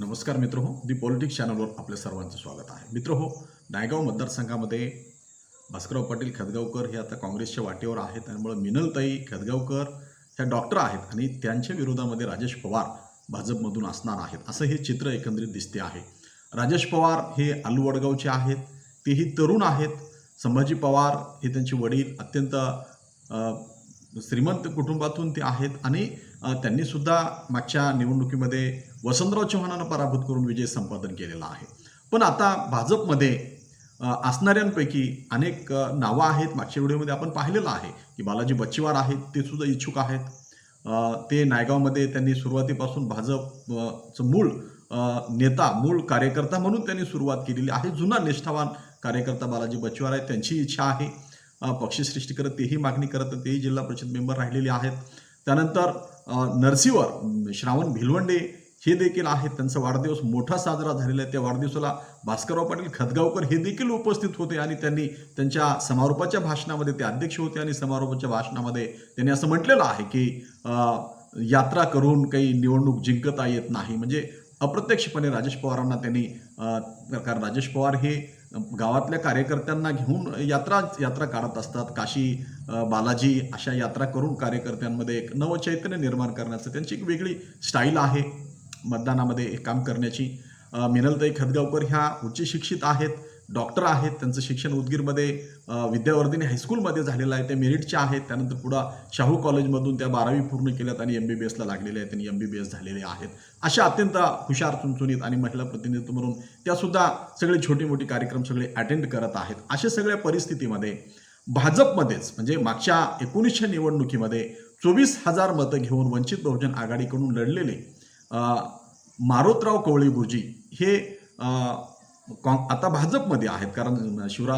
नमस्कार मित्र हो दी पॉलिटिक्स चॅनलवर आपल्या सर्वांचं स्वागत आहे. मित्र हो नायगाव मतदारसंघामध्ये भास्करराव पाटील खदगावकर हे आता काँग्रेसच्या वाटेवर आहेत. त्यामुळे मिनलताई खदगावकर ह्या डॉक्टर आहेत आणि त्यांच्या विरोधामध्ये राजेश पवार भाजपमधून असणार आहेत. असं हे चित्र एकंदरीत दिसते आहे. राजेश पवार हे आलू वडगावचे आहेत. तेही तरुण आहेत. संभाजी पवार हे त्यांचे वडील अत्यंत श्रीमंत कुटुंबातून ते आहेत आणि त्यांनीसुद्धा मागच्या निवडणुकीमध्ये वसंतराव चव्हाणांना पराभूत करून विजय संपादन केलेला आहे. पण आता भाजपमध्ये असणाऱ्यांपैकी अनेक नावं आहेत. मागच्या व्हिडिओमध्ये आपण पाहिलेलं आहे की बालाजी बच्चीवार आहेत ते सुद्धा इच्छुक आहेत. ते नायगावमध्ये त्यांनी सुरुवातीपासून भाजपचं मूळ नेता मूळ कार्यकर्ता म्हणून त्यांनी सुरुवात केलेली आहे. जुना निष्ठावान कार्यकर्ता बालाजी बच्चीवार आहेत त्यांची इच्छा आहे. अ, पक्षश्रेष्ठी करत तेही मागणी करत तेही जिल्हा परिषद मेंबर राहिलेले आहेत. त्यानंतर नरसिंवर श्रावण भिलवंडे हे देखील आहेत. त्यांचा वाढदिवस मोठा साजरा झालेला आहे. त्या वाढदिवसाला भास्करराव पाटील खदगावकर हे देखील उपस्थित होते आणि त्यांनी त्यांच्या समारोपाच्या भाषणामध्ये ते अध्यक्ष होते आणि समारोपाच्या भाषणामध्ये त्यांनी असं म्हटलेलं आहे की यात्रा करून काही निवडणूक जिंकता येत नाही. म्हणजे अप्रत्यक्षपणे राजेश पवारांना त्यांनी अ, कारण राजेश पवार हे गावातल्या कार्यकर्त्यांना घेऊन यात्रा यात्रा काढत असतात. काशी बालाजी अशा यात्रा करून कार्यकर्त्यांमध्ये एक नवचैतन्य निर्माण करण्याचं त्यांची एक वेगळी स्टाईल आहे. मतदानामध्ये एक काम करण्याची. मिनलताई खदगावकर ह्या उच्च शिक्षित आहेत. डॉक्टर आहेत त्यांचं शिक्षण उदगीरमध्ये विद्यावर्धिनी हायस्कूलमध्ये झालेलं आहे ते मेरिटच्या आहेत. त्यानंतर पुढं शाहू कॉलेजमधून त्या बारावी पूर्ण केल्यात आणि एम बी बी एसला लागलेले आहेत आणि एम बी बी एस झालेले आहेत. अशा अत्यंत हुशार चुनचुनीत आणि महिला प्रतिनिधित्व म्हणून त्यासुद्धा सगळे छोटे मोठे कार्यक्रम सगळे अटेंड करत आहेत. अशा सगळ्या परिस्थितीमध्ये भाजपमध्येच म्हणजे मागच्या एकोणीसशे निवडणुकीमध्ये चोवीस हजार मतं घेऊन वंचित बहुजन आघाडीकडून लढलेले मारोतराव कवळे गुरुजी हे आता भाजपमध्ये आहेत. कारण शिवरा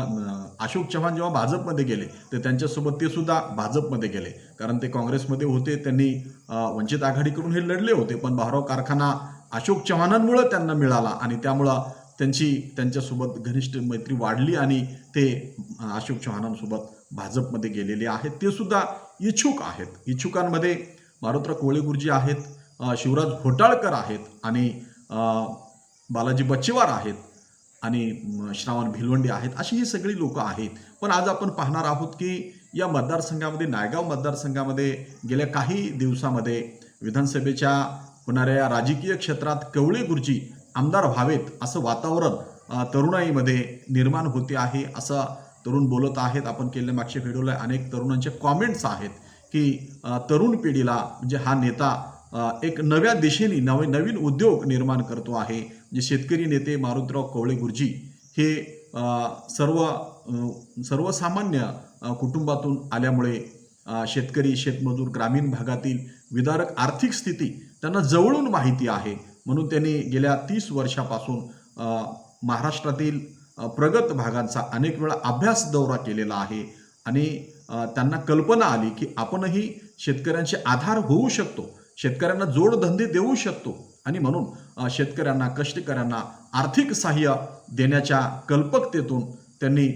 अशोक चव्हाण जेव्हा भाजपमध्ये गेले तर त्यांच्यासोबत ते सुद्धा भाजपमध्ये गेले. कारण ते काँग्रेसमध्ये होते त्यांनी वंचित वंचित आघाडीकडून हे लढले होते पण भारव कारखाना अशोक चव्हाणांमुळं त्यांना मिळाला आणि त्यामुळं त्यांची त्यांच्यासोबत घनिष्ठ मैत्री वाढली आणि ते अशोक चव्हाणांसोबत भाजपमध्ये गेलेले आहेत. ते सुद्धा इच्छुक आहेत. इच्छुकांमध्ये मारुतराव कोळे गुरुजी आहेत शिवराज घोटाळकर आहेत आणि बालाजी बच्चेवार आहेत. आणि श्रावण भिलवंडी आहेत अशी ही सगळी लोकं आहेत. पण आज आपण पाहणार आहोत की या मतदारसंघामध्ये नायगाव मतदारसंघामध्ये गेल्या काही दिवसामध्ये विधानसभेच्या होणाऱ्या राजकीय क्षेत्रात कवळे गुरुजी आमदार व्हावेत असं वातावरण तरुणाईमध्ये निर्माण होते आहे असं तरुण बोलत आहेत. आपण केलेल्या मागच्या व्हिडिओला अनेक तरुणांचे कॉमेंट्स आहेत की तरुण पिढीला म्हणजे हा नेता एक नव्या दिशेने नवे नवीन उद्योग निर्माण करतो आहे. जे शेतकरी नेते मारुतराव कवळे गुरुजी हे सर्व सर्वसामान्य कुटुंबातून आल्यामुळे शेतकरी शेतमजूर ग्रामीण भागातील विदारक आर्थिक स्थिती त्यांना जवळून माहिती आहे. म्हणून त्यांनी गेल्या तीस वर्षापासून महाराष्ट्रातील प्रगत भागांचा अनेक वेळा अभ्यास दौरा केलेला आहे. आणि त्यांना कल्पना आली की आपणही शेतकऱ्यांचे आधार होऊ शकतो. शेतकऱ्यांना जोडधंदे देऊ शकतो. आणि म्हणून शेतकऱ्यांना कष्टकऱ्यांना आर्थिक सहाय्य देण्याच्या कल्पकतेतून त्यांनी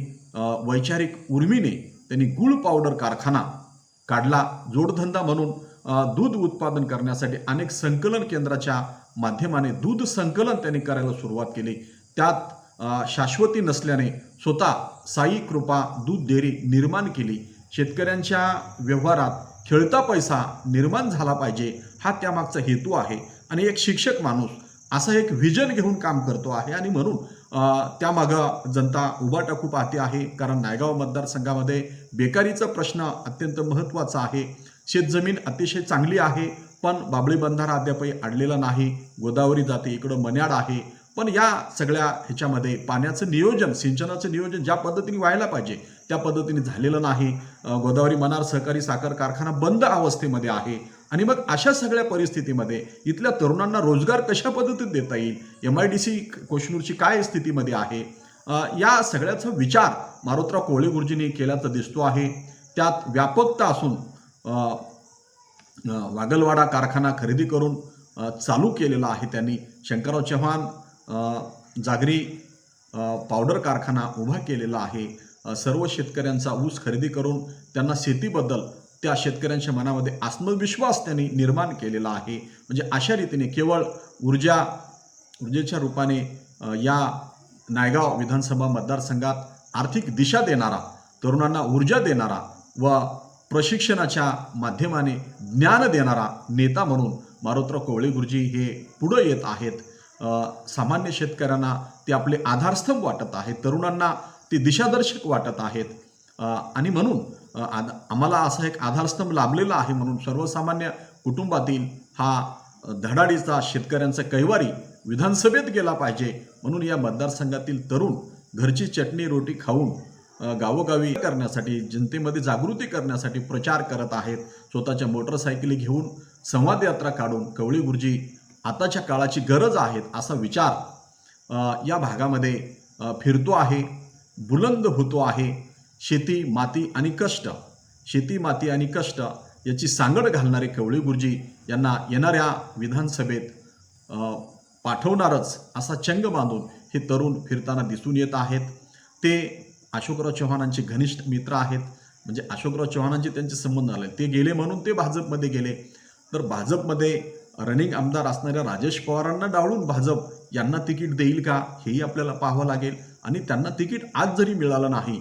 वैचारिक उर्मीने त्यांनी गुळ पावडर कारखाना काढला जोडधंदा म्हणून दूध उत्पादन करण्यासाठी अनेक संकलन केंद्राच्या माध्यमाने दूध संकलन त्यांनी करायला सुरुवात केली. त्यात शाश्वती नसल्याने स्वतः साई कृपा दूध डेअरी निर्माण केली. शेतकऱ्यांच्या व्यवहारात खेळता पैसा निर्माण झाला पाहिजे हा त्यामागचा हेतू आहे. आणि एक शिक्षक माणूस असं एक व्हिजन घेऊन काम करतो आहे. आणि म्हणून त्यामागं जनता उभा टाकू पाहते आहे. कारण नायगाव मतदारसंघामध्ये बेकारीचा प्रश्न अत्यंत महत्त्वाचा आहे. शेतजमीन अतिशय चांगली आहे पण बाबळी बंधारा अद्यापही अडलेला नाही. गोदावरी जाते इकडं मन्याड आहे. पण या सगळ्या ह्याच्यामध्ये पाण्याचं नियोजन सिंचनाचं नियोजन ज्या पद्धतीने व्हायला पाहिजे त्या पद्धतीने झालेलं नाही. गोदावरी मनार सहकारी साखर कारखाना बंद अवस्थेमध्ये आहे. आणि मग अशा सगळ्या परिस्थितीमध्ये इथल्या तरुणांना रोजगार कशा पद्धतीत देता येईल? एम आय डी सी कोशनूरची काय स्थितीमध्ये आहे? या सगळ्याचा विचार मारुतराव कोळे गुरुजींनी केल्याचा दिसतो आहे. त्यात व्यापकता असून वागलवाडा कारखाना खरेदी करून चालू केलेला आहे त्यांनी. शंकरराव चव्हाण जागरी पावडर कारखाना उभा केलेला आहे. सर्व शेतकऱ्यांचा ऊस खरेदी करून त्यांना शेतीबद्दल त्या शेतकऱ्यांच्या मनामध्ये आत्मविश्वास त्यांनी निर्माण केलेला आहे. म्हणजे अशा रीतीने केवळ ऊर्जा ऊर्जेच्या रूपाने या नायगाव विधानसभा मतदारसंघात आर्थिक दिशा देणारा तरुणांना ऊर्जा देणारा व प्रशिक्षणाच्या माध्यमाने ज्ञान देणारा नेता म्हणून मारुतराव कोवळे गुरुजी हे पुढं येत आहेत. सामान्य शेतकऱ्यांना ते आपले आधारस्तंभ वाटत आहेत. तरुणांना ते दिशादर्शक वाटत आहेत. आणि म्हणून आद- आम्हाला असा एक आधारस्तंभ लाभलेला आहे म्हणून सर्वसामान्य कुटुंबातील हा धडाडीचा शेतकऱ्यांचा कैवारी विधानसभेत गेला पाहिजे म्हणून या मतदारसंघातील तरुण घरची चटणी रोटी खाऊन गावोगावी करण्यासाठी जनतेमध्ये जागृती करण्यासाठी प्रचार करत आहेत. स्वतःच्या मोटरसायकली घेऊन संवाद यात्रा काढून कवळी गुरुजी आताच्या काळाची गरज आहेत असा विचार या भागामध्ये फिरतो आहे बुलंद होतो आहे. शेती माती आणि कष्ट. शेती माती आणि कष्ट याची सांगड घालणारे कवळी गुरुजी यांना येणाऱ्या विधानसभेत पाठवणारच असा चंग बांधून हे तरुण फिरताना दिसून येत आहेत. ते अशोकराव चव्हाणांचे घनिष्ठ मित्र आहेत. म्हणजे अशोकराव चव्हाणांचे त्यांचे संबंध आले. ते गेले म्हणून ते भाजपमध्ये गेले. तर भाजपमध्ये रनिंग आमदार असणाऱ्या राजेश पवारांना डावळून भाजप यांना तिकीट देईल का हेही आपल्याला पाहावं लागेल. आणि त्यांना तिकीट आज जरी मिळालं नाही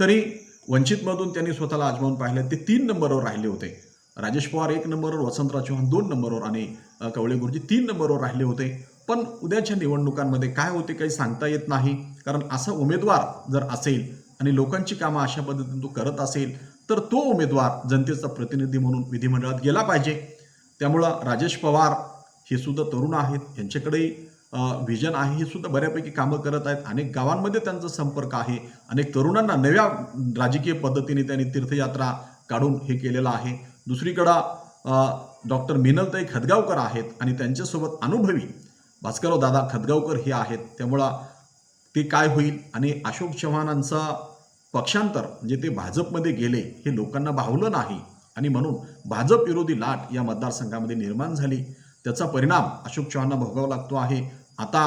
तरी वंचितमधून त्यांनी स्वतःला आजमावून पाहिलं. ते तीन नंबरवर राहिले होते. राजेश पवार एक नंबरवर वसंतराव चव्हाण दोन नंबरवर आणि कवळे गुरुजी तीन नंबरवर राहिले होते. पण उद्याच्या निवडणुकांमध्ये काय होते काही सांगता येत नाही. कारण असा उमेदवार जर असेल आणि लोकांची कामं अशा पद्धतीने तो करत असेल तर तो उमेदवार जनतेचा प्रतिनिधी म्हणून विधिमंडळात गेला पाहिजे. त्यामुळं राजेश पवार हे सुद्धा तरुण आहेत. यांच्याकडेही व्हिजन आहे हे सुद्धा बऱ्यापैकी कामं करत आहेत. अनेक गावांमध्ये त्यांचा संपर्क आहे. अनेक तरुणांना नव्या राजकीय पद्धतीने त्यांनी तीर्थयात्रा काढून हे केलेलं आहे. दुसरीकडं डॉक्टर मिनलताई खदगावकर आहेत आणि त्यांच्यासोबत अनुभवी भास्करराव दादा खदगावकर हे आहेत. त्यामुळं ते काय होईल आणि अशोक चव्हाणांचा पक्षांतर म्हणजे ते भाजपमध्ये गेले हे लोकांना भावलं नाही. आणि म्हणून भाजप विरोधी लाट या मतदारसंघामध्ये निर्माण झाली. त्याचा परिणाम अशोक चव्हाणांना भोगावा लागतो आहे. आता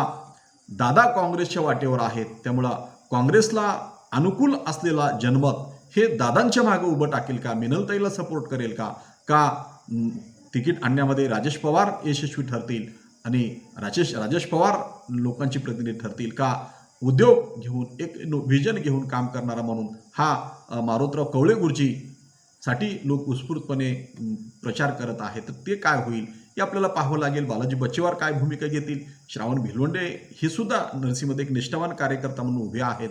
दादा काँग्रेसच्या वाटेवर आहेत त्यामुळं काँग्रेसला अनुकूल असलेला जनमत हे दादांच्या मागे उभं टाकेल का? मिनलताईला सपोर्ट करेल का? का तिकीट आणण्यामध्ये राजेश पवार यशस्वी ठरतील आणि राजेश राजेश पवार लोकांची प्रतिनिधी ठरतील का? उद्योग घेऊन एक व्हिजन घेऊन काम करणारा म्हणून हा मारुतराव कवळे गुरुजी साठी लोक उत्स्फूर्तपणे प्रचार करत आहेत. तर ते काय होईल? हे आपल्याला पाहावं लागेल बालाजी बच्चेवार काय भूमिका घेतील? श्रावण भिलवंडे हे सुद्धा नरसीमध्ये एक निष्ठावान कार्यकर्ता म्हणून उभे आहेत.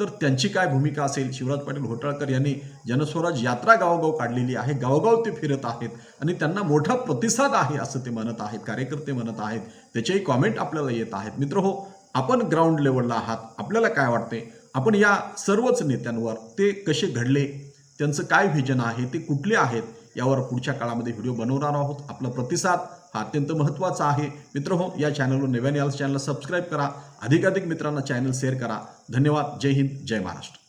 तर त्यांची काय भूमिका असेल? शिवराज पाटील होटाळकर यांनी जनस्वराज यात्रा गावोगाव काढलेली आहे गावोगाव ते फिरत आहेत आणि त्यांना मोठा प्रतिसाद आहे असं ते म्हणत आहेत कार्यकर्ते म्हणत आहेत. त्याचेही कॉमेंट आपल्याला येत आहेत. मित्र हो आपण ग्राउंड लेवलला आहात. आपल्याला काय वाटते आपण या सर्वच नेत्यांवर ते कसे घडले? त्यांचं काय व्हिजन आहे? ते कुठले आहेत? यावर पुढच्या काळामध्ये व्हिडिओ बनवणार आहोत. आपला प्रतिसाद हा अत्यंत महत्त्वाचा आहे. मित्र हो या चॅनलवर नव्याने आलं चॅनलला सबस्क्राईब करा. अधिकाधिक मित्रांना चॅनल शेअर करा. धन्यवाद. जय हिंद. जय महाराष्ट्र.